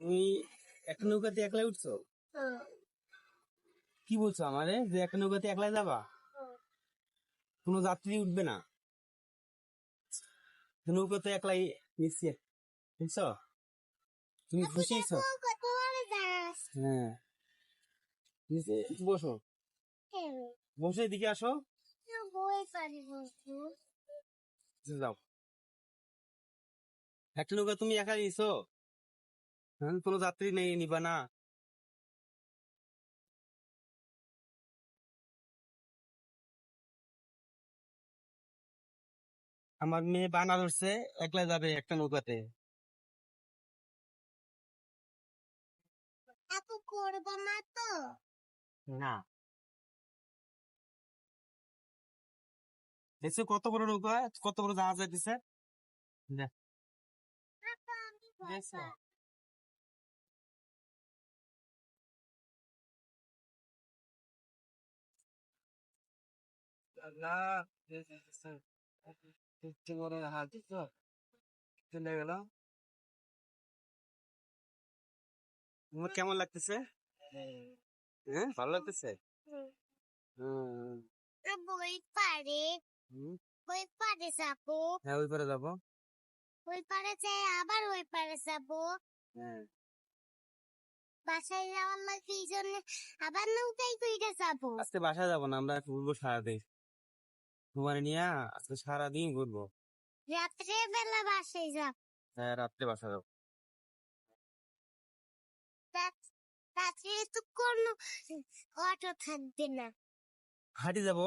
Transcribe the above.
তুমি একটা নৌকাতে একলাই উঠছো? কি বলছো আমারে? যে একটা নৌকাতে একলাই যাবা? কোনো যাত্রী উঠবে না? নৌকাতে একলাই নিচ্ছি বুঝছ? তুমি খুশি হয়েছো? হ্যাঁ। বসো। বসে এদিকে আসো। যাও। একটা নৌকা তুমি একা নিছো? হ্যাঁ কোনো যাত্রী নেই নিবা না। আমার মেয়ে বানা ধরছে একলা যাবে একটা নৌকাতে। আপু করব না তো। না। দেখছ কত বড় নৌকা কত বড় জাহাজ যাইতেছে? দেখ, পাই। চলে গেল তোমার কেমন লাগতেছে হ্যাঁ ভালো লাগতেছে ওই পারে হুম। ওই পারে যাব হ্যাঁ ওই পারে যাব ওই পারে যাই আবার ওই পারে যাব হ্যাঁ বাসায় যাওয়ার লাগে এই জন্য আবার নৌকায় যাব আজকে বাসায় যাব না আমরা ঘুরবো সারাদিন তোমার নিয়ে আজকে সারাদিন ঘুরবো। রাত্রে বেলা বাসায় যাব হ্যাঁ রাত্রে বাসা যাব। রাত্রে তো কোনো অটো থাকবে না। হাঁটি যাব?